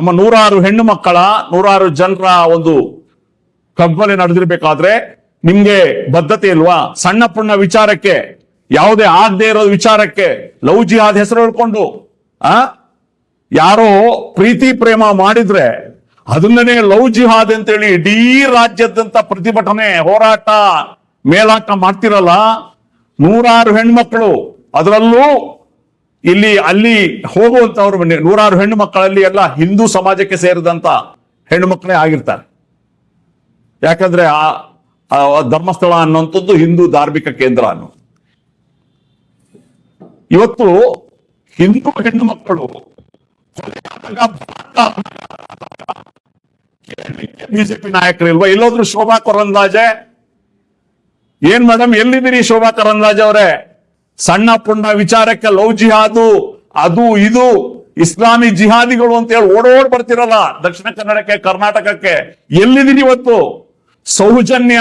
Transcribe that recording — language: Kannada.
ನಮ್ಮ ನೂರಾರು ಹೆಣ್ಣು ಮಕ್ಕಳ, ನೂರಾರು ಜನರ ಒಂದು ಕಬ್ಬಲೆ ನಡೆದಿರ್ಬೇಕಾದ್ರೆ ನಿಮ್ಗೆ ಬದ್ಧತೆ ಇಲ್ವಾ? ಸಣ್ಣ ಪುಣ್ಣ ವಿಚಾರಕ್ಕೆ, ಯಾವುದೇ ಆಗದೆ ಇರೋ ವಿಚಾರಕ್ಕೆ ಲವ್ ಆದ ಹೆಸರು ಹೇಳ್ಕೊಂಡು, ಆ? ಯಾರೋ ಪ್ರೀತಿ ಪ್ರೇಮ ಮಾಡಿದ್ರೆ ಅದನ್ನೇ ಲವ್ ಜಿಹಾದ್ ಅಂತೇಳಿ ಇಡೀ ರಾಜ್ಯದಂತ ಪ್ರತಿಭಟನೆ, ಹೋರಾಟ, ಮೇಲಾಟ ಮಾಡ್ತಿರಲ್ಲ, ನೂರಾರು ಹೆಣ್ಮಕ್ಳು, ಅದರಲ್ಲೂ ಇಲ್ಲಿ, ಅಲ್ಲಿ ಹೋಗುವಂತವ್ರು ನೂರಾರು ಹೆಣ್ಣು ಮಕ್ಕಳಲ್ಲಿ ಎಲ್ಲ ಹಿಂದೂ ಸಮಾಜಕ್ಕೆ ಸೇರಿದಂತ ಹೆಣ್ಣು ಮಕ್ಕಳೇ ಆಗಿರ್ತಾರೆ. ಯಾಕಂದ್ರೆ ಆ ಧರ್ಮಸ್ಥಳ ಅನ್ನುವಂಥದ್ದು ಹಿಂದೂ ಧಾರ್ಮಿಕ ಕೇಂದ್ರ ಅನ್ನೋ ಇವತ್ತು ಹಿಂದೂ ಹೆಣ್ಣು ಮಕ್ಕಳು ಬಿಜೆಪಿ ನಾಯಕರು ಇಲ್ವಾ ಇಲ್ಲೋದ್ರು ಶೋಭಾ ಕೊರಂದಾಜೆ ಏನ್ ಮೇಡಮ್ ಎಲ್ಲಿದ್ದೀರಿ ಶೋಭಾ ಕರಂದಾಜೆ ಅವರೇ? ಸಣ್ಣ ಪುಣ್ಣ ವಿಚಾರಕ್ಕೆ ಲವ್ ಜಿಹಾದು, ಅದು ಇದು, ಇಸ್ಲಾಮಿ ಜಿಹಾದಿಗಳು ಅಂತ ಹೇಳಿ ಓಡೋಡ್ ಬರ್ತಿರಲ್ಲ ದಕ್ಷಿಣ ಕನ್ನಡಕ್ಕೆ, ಕರ್ನಾಟಕಕ್ಕೆ. ಎಲ್ಲಿದ್ದೀನಿ ಇವತ್ತು? ಸೌಜನ್ಯ